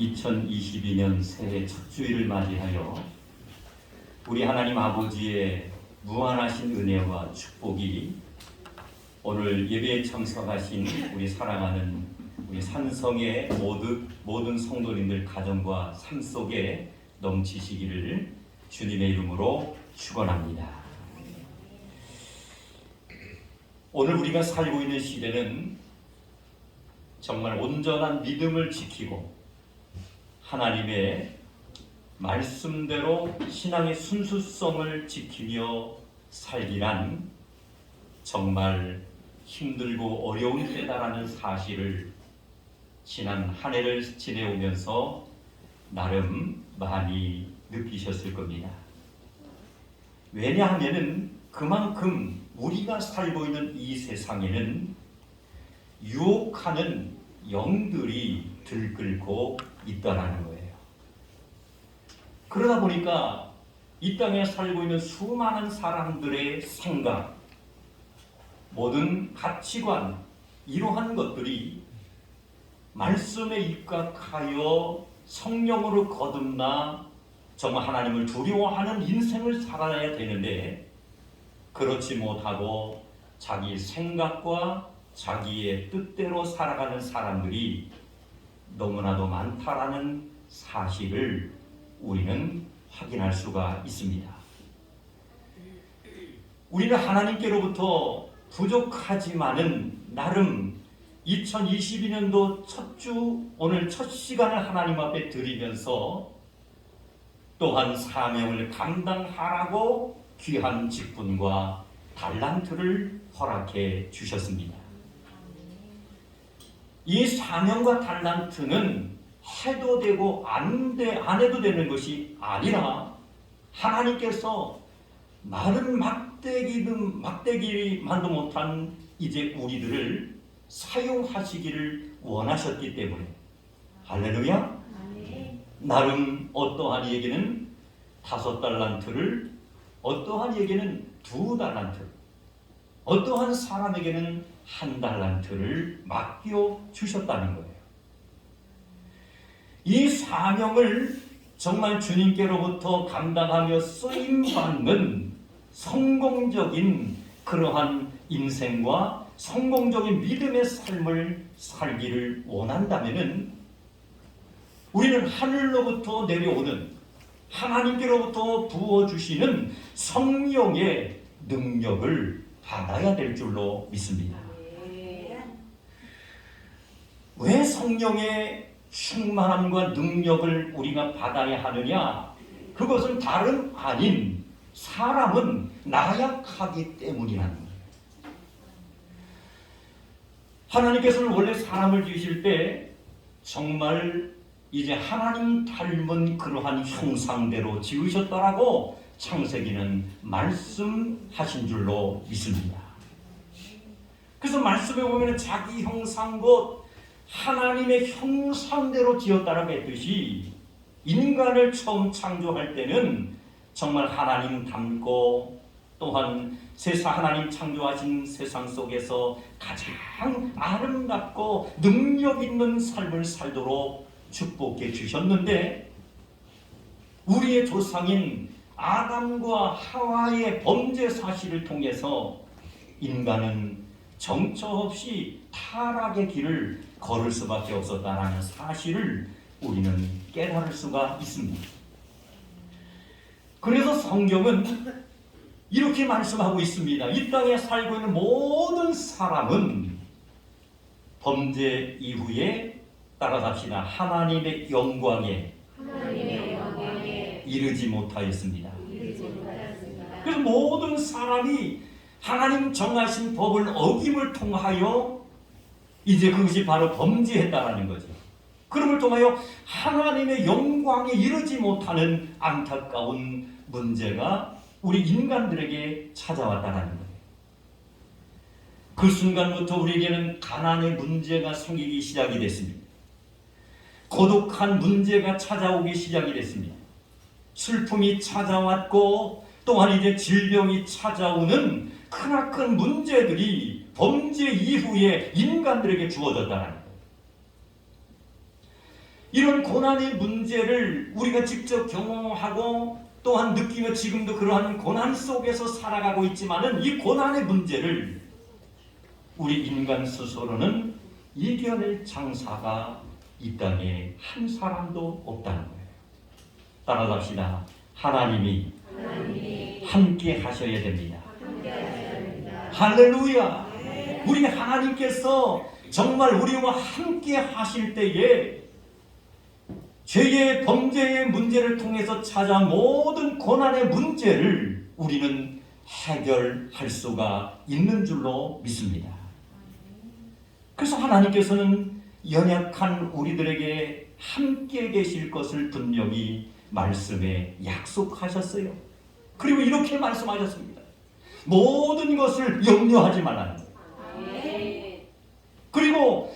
2022년 새해 첫 주일을 맞이하여 우리 하나님 아버지의 무한하신 은혜와 축복이 오늘 예배에 참석하신 우리 사랑하는 우리 산성의 모든 모든 성도님들 가정과 삶 속에 넘치시기를 주님의 이름으로 축원합니다. 오늘 우리가 살고 있는 시대는 정말 온전한 믿음을 지키고 하나님의 말씀대로 신앙의 순수성을 지키며 살기란 정말 힘들고 어려운 때다라는 사실을 지난 한 해를 지내오면서 나름 많이 느끼셨을 겁니다. 왜냐하면은 그만큼 우리가 살고 있는 이 세상에는 유혹하는 영들이 들끓고 있다라는 거예요. 그러다 보니까 이 땅에 살고 있는 수많은 사람들의 생각, 모든 가치관, 이러한 것들이 말씀에 입각하여 성령으로 거듭나 정말 하나님을 두려워하는 인생을 살아야 되는데 그렇지 못하고 자기 생각과 자기의 뜻대로 살아가는 사람들이 너무나도 많다라는 사실을 우리는 확인할 수가 있습니다. 우리는 하나님께로부터 부족하지만은 나름 2022년도 첫 주 오늘 첫 시간을 하나님 앞에 드리면서 또한 사명을 감당하라고 귀한 직분과 달란트를 허락해 주셨습니다. 이 사명과 달란트는 해도 되고 안, 돼, 안 해도 되는 것이 아니라 하나님께서 마른 막대기든 막대기만도 못한 이제 우리들을 사용하시기를 원하셨기 때문에. 할렐루야. 나름 어떠한 이에게는 다섯 달란트를 어떠한 이에게는 두 달란트 어떠한 사람에게는 한 달란트를 맡겨 주셨다는 거예요. 이 사명을 정말 주님께로부터 감당하며 쓰임 받는 성공적인 그러한 인생과 성공적인 믿음의 삶을 살기를 원한다면은 우리는 하늘로부터 내려오는 하나님께로부터 부어 주시는 성령의 능력을 받아야 될 줄로 믿습니다. 왜 성령의 충만함과 능력을 우리가 받아야 하느냐? 그것은 다름 아닌 사람은 나약하기 때문이라는. 하나님께서는 원래 사람을 지으실 때 정말 이제 하나님 닮은 그러한 형상대로 지으셨다라고 창세기는 말씀하신 줄로 믿습니다. 그래서 말씀에 보면 자기 형상 곧 하나님의 형상대로 지었다라고 했듯이 인간을 처음 창조할 때는 정말 하나님 닮고 또한 세상 하나님 창조하신 세상 속에서 가장 아름답고 능력 있는 삶을 살도록 축복해 주셨는데 우리의 조상인 아담과 하와의 범죄 사실을 통해서 인간은 정처 없이 타락의 길을 걸을 수밖에 없었다라는 사실을 우리는 깨달을 수가 있습니다. 그래서 성경은 이렇게 말씀하고 있습니다. 이 땅에 살고 있는 모든 사람은 범죄 이후에 따라갑시다. 하나님의 영광에 하나님의 영광에 이르지 못하였습니다. 그래서 모든 사람이 하나님 정하신 법을 어김을 통하여 이제 그것이 바로 범죄했다라는 거죠. 그럼을 통하여 하나님의 영광에 이르지 못하는 안타까운 문제가 우리 인간들에게 찾아왔다라는 거예요. 그 순간부터 우리에게는 가난의 문제가 생기기 시작이 됐습니다. 고독한 문제가 찾아오기 시작이 됐습니다. 슬픔이 찾아왔고 또한 이제 질병이 찾아오는 크나큰 문제들이 범죄 이후에 인간들에게 주어졌다는 거예요. 이런 고난의 문제를 우리가 직접 경험하고 또한 느끼며 지금도 그러한 고난 속에서 살아가고 있지만은 이 고난의 문제를 우리 인간 스스로는 이겨낼 장사가 이 땅에 한 사람도 없다는 거예요. 따라갑시다. 하나님이 함께 하셔야 됩니다. 할렐루야. 우리 하나님께서 정말 우리와 함께 하실 때에 죄의 범죄의 문제를 통해서 찾아 모든 고난의 문제를 우리는 해결할 수가 있는 줄로 믿습니다. 그래서 하나님께서는 연약한 우리들에게 함께 계실 것을 분명히 말씀에 약속하셨어요. 그리고 이렇게 말씀하셨습니다. 모든 것을 염려하지 거예요. 그리고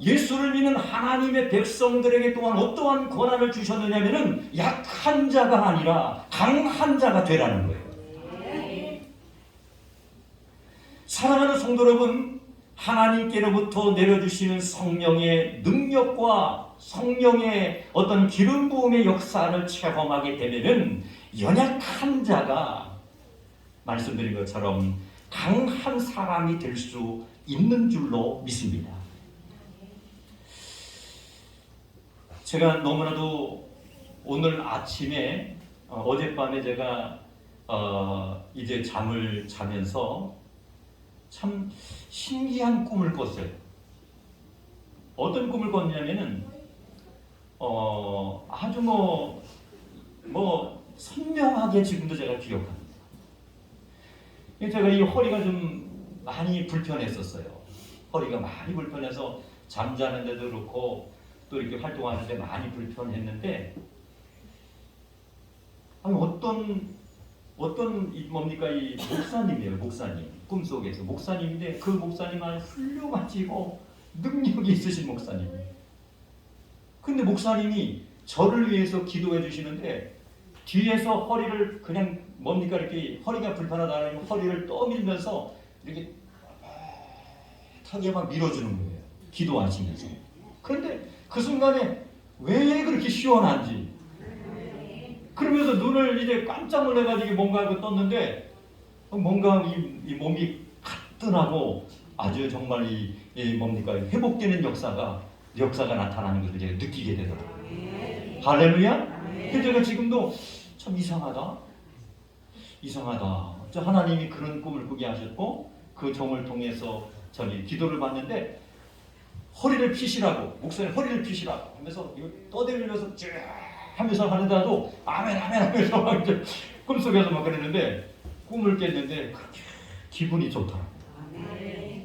예수를 믿는 하나님의 백성들에게 또한 어떠한 권한을 주셨느냐면은 약한 자가 아니라 강한 자가 되라는 거예요. 사랑하는 성도 여러분, 하나님께로부터 내려주시는 성령의 능력과 성령의 어떤 기름 부음의 역사를 체험하게 되면은 연약한 자가 말씀드린 것처럼 강한 사람이 될 수 있는 줄로 믿습니다. 제가 너무나도 오늘 아침에 어, 어젯밤에 제가 어, 이제 잠을 자면서 참 신기한 꿈을 꿨어요. 어떤 꿈을 꿨냐면은 어, 아주 뭐, 뭐 선명하게 지금도 제가 기억합니다. 제가 이 허리가 좀 많이 불편했었어요. 허리가 많이 불편해서 잠자는데도 그렇고 또 이렇게 활동하는데 많이 불편했는데 아니 어떤 어떤 이 뭡니까 이 목사님이에요 목사님 꿈속에서 목사님인데 그 목사님 아주 훌륭하시고 능력이 있으신 목사님. 근데 목사님이 저를 위해서 기도해 주시는데 뒤에서 허리를 그냥 뭡니까 이렇게 허리가 불편하다는 허리를 떠밀면서 이렇게 타게 막 밀어주는 거예요. 기도하시면서. 그런데 그 순간에 왜 그렇게 시원한지 그러면서 눈을 이제 깜짝 놀래가지고 뭔가 그 떴는데 뭔가 이, 이 몸이 가뿐하고 아주 정말 이, 이 뭡니까 회복되는 역사가 역사가 나타나는 것을 제가 느끼게 되더라고요. 할렐루야. 그래서 제가 지금도 참 이상하다. 이상하다. 저 하나님이 그런 꿈을 꾸게 하셨고 그 종을 통해서 저는 기도를 받는데 허리를 피시라고 목사님 허리를 피시라고 하면서 이거 떠들면서 쭉 하면서 하는데도 아멘 아멘 하면서 막 이제 꿈속에서 막 그랬는데 꿈을 깼는데 그렇게 기분이 좋더라고요.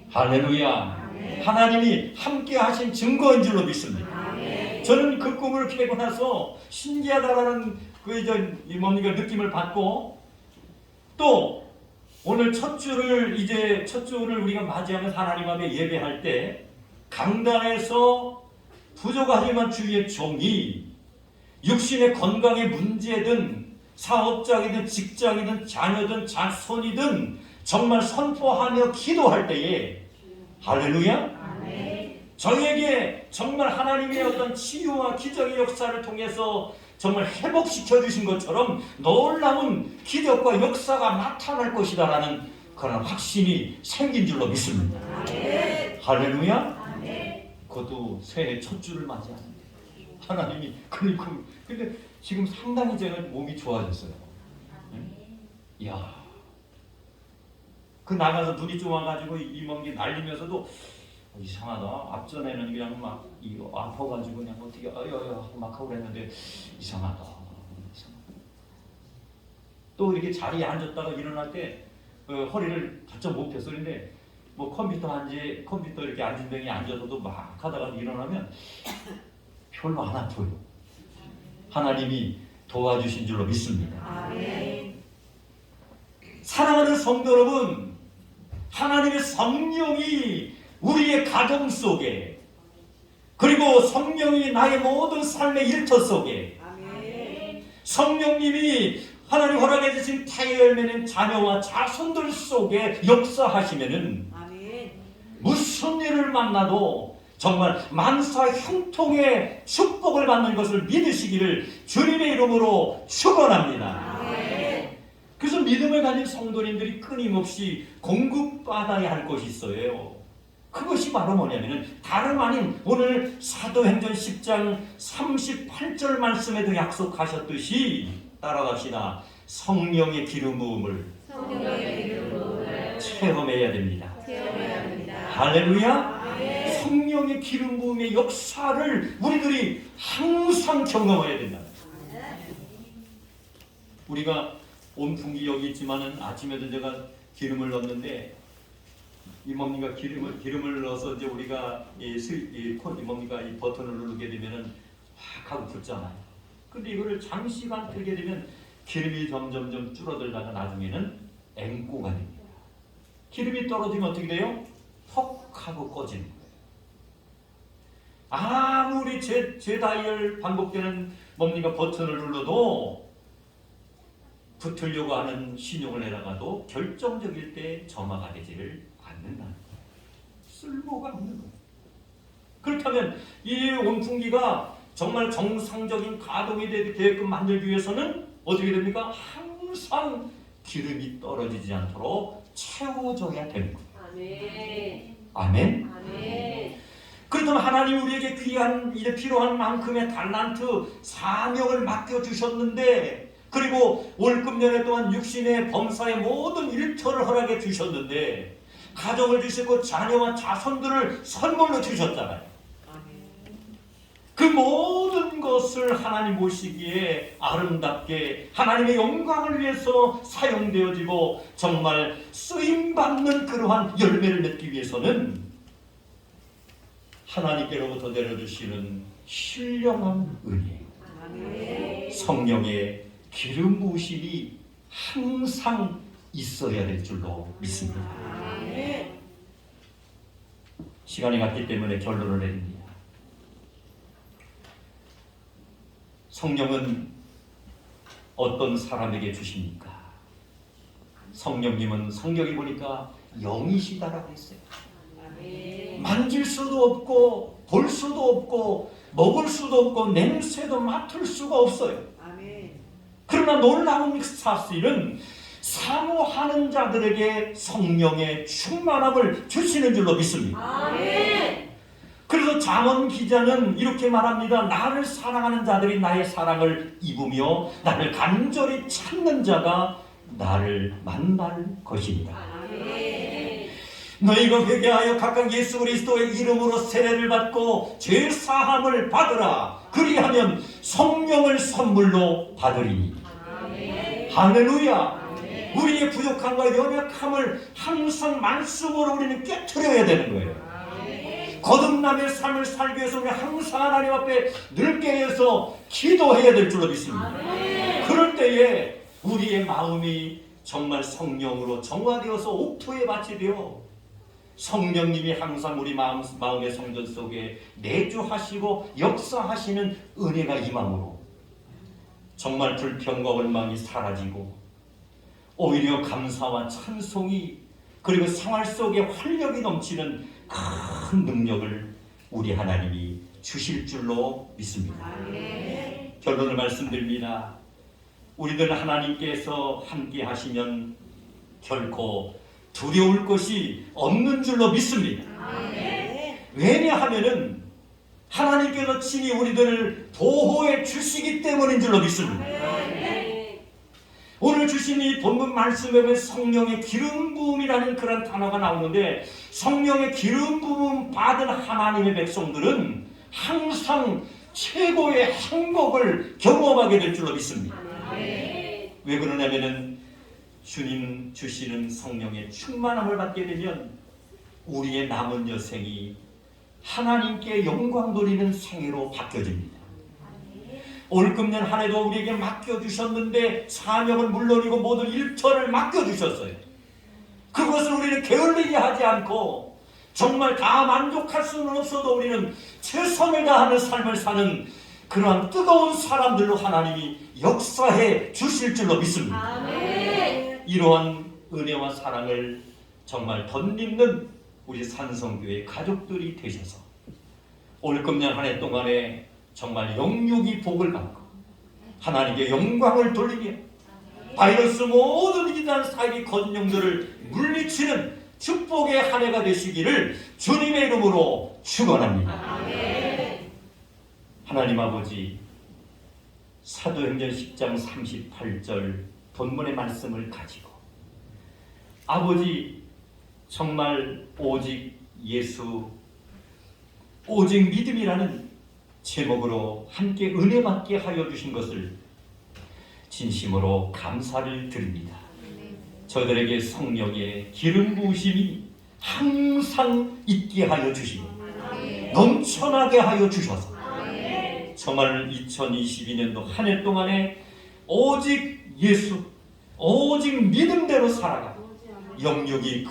할렐루야. 하나님이 함께 하신 증거인 줄로 믿습니다. 저는 그 꿈을 깨고 나서 신기하다라는 그 이제 이 뭡니까 느낌을 받고 또 오늘 첫 주를 이제 첫 주를 우리가 맞이하면 하나님 앞에 예배할 때 강단에서 부족하지만 주의 종이 육신의 건강의 문제든 사업장이든 직장이든 자녀든 자손이든 정말 선포하며 기도할 때에 할렐루야. 저희에게 정말 하나님의 어떤 치유와 기적의 역사를 통해서 정말 회복시켜 주신 것처럼 놀라운 기적과 역사가 나타날 것이다라는 그런 확신이 생긴 줄로 믿습니다. 할렐루야. 그것도 새해 첫 주를 맞이하는데 하나님이 그리고 근데 지금 상당히 제가 몸이 좋아졌어요. 응? 이야. 그 나가서 눈이 좀 와가지고 이먼게 날리면서도 이상하다. 앞전에는 그냥 막 이거 아파가지고 그냥 어떻게 어여여 하고 막 하고 그랬는데 이상하다. 이상하다. 또 이렇게 자리에 앉았다가 일어날 때 어, 허리를 바짝 못 폈어. 근데 뭐 컴퓨터 앉지 컴퓨터 이렇게 앉은 병이 앉아서도 막 하다가 일어나면 별로 안 아파요. 하나님이 도와주신 줄로 믿습니다. 사랑하는 성도 여러분, 하나님의 성령이 우리의 가정 속에 그리고 성령이 나의 모든 삶의 일터 속에 성령님이 하나님 허락해 주신 태의 열매는 자녀와 자손들 속에 역사하시면은 무슨 일을 만나도 정말 만사 형통의 축복을 받는 것을 믿으시기를 주님의 이름으로 축원합니다. 그래서 믿음을 가진 성도님들이 끊임없이 공급받아야 할 것이 있어요. 그것이 바로 뭐냐면은 다름 아닌 오늘 사도행전 10장 38절 말씀에도 약속하셨듯이 따라갑시다. 성령의 기름 부음을 체험해야 됩니다. 체험해야. 할렐루야. 아멘. 성령의 기름 부음의 역사를 우리들이 항상 경험해야 된다. 우리가 온풍기 여기 있지만은 아침에도 제가 기름을 넣었는데 이 뭡니까 기름을 기름을 넣어서 이제 우리가 이, 스, 이, 콘, 이 뭡니까 이 버튼을 누르게 되면은 확 하고 붙잖아요. 근데 이거를 장시간 틀게 되면 기름이 점점점 줄어들다가 나중에는 앵꼬가 됩니다. 기름이 떨어지면 어떻게 돼요? 퍽 하고 꺼지는 거예요. 아무리 제, 제 다이얼 반복되는 뭡니까 버튼을 눌러도 붙으려고 하는 신용을 해나가도 결정적일 때 점화가 되지를 거예요. 쓸모가 없는 거예요. 그렇다면 이 온풍기가 정말 정상적인 가동이 되- 되게끔 만들기 위해서는 어떻게 됩니까? 항상 기름이 떨어지지 않도록 채워줘야 되는 거예요. 아멘. 아멘. 아멘. 그렇다면 하나님 우리에게 귀한 이제 필요한 만큼의 달란트 사명을 맡겨 주셨는데 그리고 월급년에 또한 육신의 범사의 모든 일처를 허락해 주셨는데 가정을 주셨고 자녀와 자손들을 선물로 주셨잖아요. 그 모든 것을 하나님 보시기에 아름답게 하나님의 영광을 위해서 사용되어지고 정말 쓰임 받는 그러한 열매를 맺기 위해서는 하나님께로부터 내려주시는 신령한 은혜. 성령의 기름 부으심이 항상 있어야 될 줄로 믿습니다. 시간이 갔기 때문에 결론을 내립니다. 성령은 어떤 사람에게 주십니까? 성령님은 성경이 보니까 영이시다라고 했어요. 만질 수도 없고 볼 수도 없고 먹을 수도 없고 냄새도 맡을 수가 없어요. 그러나 놀라운 사실은 사모하는 자들에게 성령의 충만함을 주시는 줄로 믿습니다. 아멘. 그래서 잠언 기자는 이렇게 말합니다. 나를 사랑하는 자들이 나의 사랑을 입으며 나를 간절히 찾는 자가 나를 만날 것입니다. 아멘. 너희가 회개하여 각각 예수 그리스도의 이름으로 세례를 받고 죄 사함을 받으라. 그리하면 성령을 선물로 받으리니. 아멘. 할렐루야. 우리의 부족함과 연약함을 항상 말씀으로 우리는 깨트려야 되는 거예요. 거듭남의 삶을 살기 위해서 우리 항상 하나님 앞에 늘게해서 기도해야 될 줄로 믿습니다. 그럴 때에 우리의 마음이 정말 성령으로 정화되어서 옥토에 밭이 되어 성령님이 항상 우리 마음, 마음의 성전 속에 내주하시고 역사하시는 은혜가 임함으로 정말 불평과 원망이 사라지고 오히려 감사와 찬송이 그리고 생활 속에 활력이 넘치는 큰 능력을 우리 하나님이 주실 줄로 믿습니다. 아멘. 결론을 말씀드립니다. 우리들 하나님께서 함께 하시면 결코 두려울 것이 없는 줄로 믿습니다. 아멘. 왜냐하면은 하나님께서 친히 우리들을 보호해 주시기 때문인 줄로 믿습니다. 아멘. 오늘 주신 이 본문 말씀에 보면 성령의 기름 부음이라는 그런 단어가 나오는데 성령의 기름 부음 받은 하나님의 백성들은 항상 최고의 행복을 경험하게 될 줄로 믿습니다. 왜 그러냐면은 주님 주시는 성령의 충만함을 받게 되면 우리의 남은 여생이 하나님께 영광 돌리는 생애로 바뀌어집니다. 올금년 한 해도 우리에게 맡겨주셨는데 사명은 물론이고 모든 일터를 맡겨주셨어요. 그것을 우리는 게을리게 하지 않고 정말 다 만족할 수는 없어도 우리는 최선을 다하는 삶을 사는 그러한 뜨거운 사람들로 하나님이 역사해 주실 줄로 믿습니다. 아멘. 이러한 은혜와 사랑을 정말 덧입는 우리 산성교회 가족들이 되셔서 올 금년 한 해 동안에 정말 영육이 복을 받고 하나님께 영광을 돌리며 바이러스 모든 이단 사기 건용들을 물리치는 축복의 한 해가 되시기를 주님의 이름으로 축원합니다. 하나님 아버지 사도행전 10장 38절 본문의 말씀을 가지고 아버지 정말 오직 예수 오직 믿음이라는 제목으로 함께 은혜 받게 하여 주신 것을 진심으로 감사를 드립니다. 저들에게 성령의 기름 부으심이 항상 있게 하여 주시고 넘쳐나게 하여 주셔서 정말 2022년도 한 해 동안에 오직 예수 오직 믿음대로 살아가고 영육이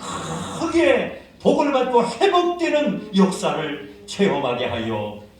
크게 복을 받고 회복되는 역사를 체험하게 하여